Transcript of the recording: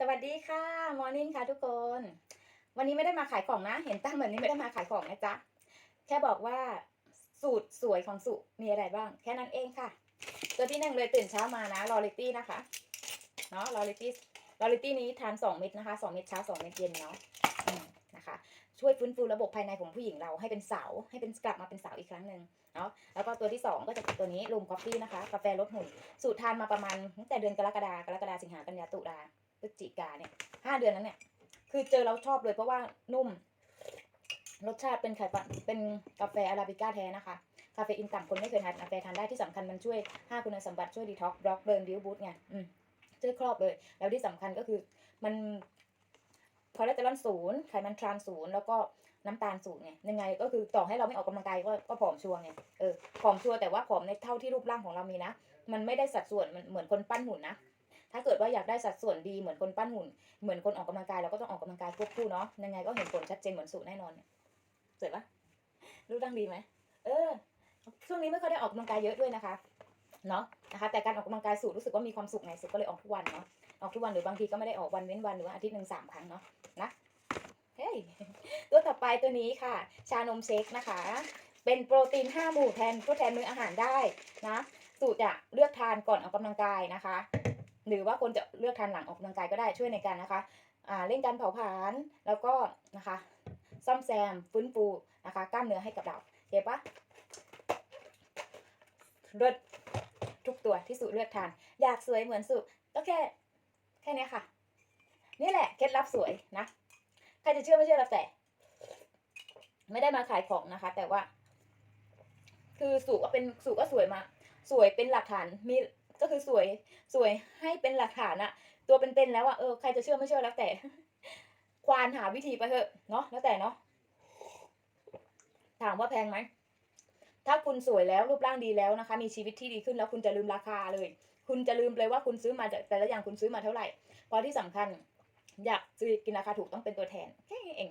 สวัสดีค่ะมอร์นิ่งค่ะทุกคน วันนี้ไม่ได้มาขายของนะ เห็นตั้งแบบนี้ไม่ได้มาขายของนะจ๊ะ แค่บอกว่าสูตรสวยของสุมีอะไรบ้าง แค่นั้นเองค่ะ ตัวที่หนึ่งเลยตื่นเช้ามานะลอริตี้นะคะเนาะลอริตี้ลอริตี้นี้ทานสองเม็ดนะคะสองเม็ดเช้าสองเม็ดเย็นเนาะนะคะช่วยฟื้นฟูระบบภายในของผู้หญิงเราให้เป็นสาวให้เป็นกลับมาเป็นสาวอีกครั้งหนึ่งเนาะแล้วก็ตัวที่สองก็จะเป็นตัวนี้ลูมกาแฟนะคะกาแฟลดหุ่นสูตรทานมาประมาณตั้งแต่เดือนกรกฎากรกฎาสิงหากันยาตุลา ฤศจิกาเนี่ยห้าเดือนนั้นเนี่ย คือเจอแล้วชอบเลยเพราะว่านุ่ม รสชาติเป็นไข่ปะเป็นกาแฟอาราบิก้าแท้นะคะ คาเฟอีนต่ำคนไม่เคยทานกาแฟทานได้ที่สำคัญมันช่วยห้าคุณสมบัติช่วยดีท็อกบล็อกเบิร์นดิวบูตไงอืมช่วยครอบเลย แล้วที่สำคัญก็คือมันคอเลสเตอรอลศูนย์ไขมันทรานศูนย์แล้วก็น้ำตาลศูนย์ไงยังไงก็คือต่อให้เราไม่ออกกำลังกายก็ก็ผอมชัวร์ไงเออผอมชัวร์แต่ว่าผอมในเท่าที่รูปร่างของเรามีนะ มันไม่ได้สัดส่วนมันเหมือนคนปั้นหุ่นนะ ถ้าเกิดว่าอยากได้สัดส่วนดีเหมือนคนปั้นหุ่น เหมือนคนออกกำลังกายเราก็ต้องออกกำลังกายควบคู่เนาะยังไงก็เห็นผลชัดเจนเหมือนสูตรแน่นอนเนี่ยสวยปะรูปร่างดีไหมเออ ช่วงนี้ไม่ค่อยได้ออกกำลังกายเยอะด้วยนะคะเนาะนะคะแต่การออกกำลังกายสูตรรู้สึกว่ามีความสุขไงสุดก็เลยออกทุกวันเนาะออกทุกวันหรือบางทีก็ไม่ได้ออกวันเว้นวันหรือว่าอาทิตย์หนึ่งสามครั้งเนาะนะเฮ้ยตัวต่อไปตัวนี้ค่ะ ชานมเชคนะคะ เป็นโปรตีน 5 หมู่แทนทดแทนมื้ออาหารได้นะ สูตรจะเลือกทานก่อนออกกำลังกายนะคะ หรือว่าคนจะเลือกทานหลังออกกำลังกายก็ได้ช่วยในการนะคะอ่าเร่งการเผาผลาญแล้วก็นะคะซ่อมแซมฟื้นฟูนะคะกล้ามเนื้อให้กับเราเห็นปะเลิศทุกตัวที่สุเลือกทาน อยากสวยเหมือนสุก็แค่แค่นี้ค่ะ นี่แหละเคล็ดลับสวยนะใครจะเชื่อไม่เชื่อแล้วแต่ ไม่ได้มาขายของนะคะ แต่ว่า คือสุก็เป็นสุก็สวยมา สวยเป็นหลักฐานมี ก็คือสวยสวยให้เป็นหลักฐานอะตัวเป็นๆแล้วอะเออใครจะเชื่อไม่เชื่อแล้วแต่ ควานหาวิธีไปเถอะเนาะแล้วแต่เนาะถามว่าแพงไหมถ้าคุณสวยแล้วรูปร่างดีแล้วนะคะ มีชีวิตที่ดีขึ้นแล้วคุณจะลืมราคาเลย คุณจะลืมเลยว่าคุณซื้อมาจากแต่ละอย่างคุณซื้อมาเท่าไหร่เพราะที่สำคัญอยากซื้อกินราคาถูกต้องเป็นตัวแทนแค่นี้เอง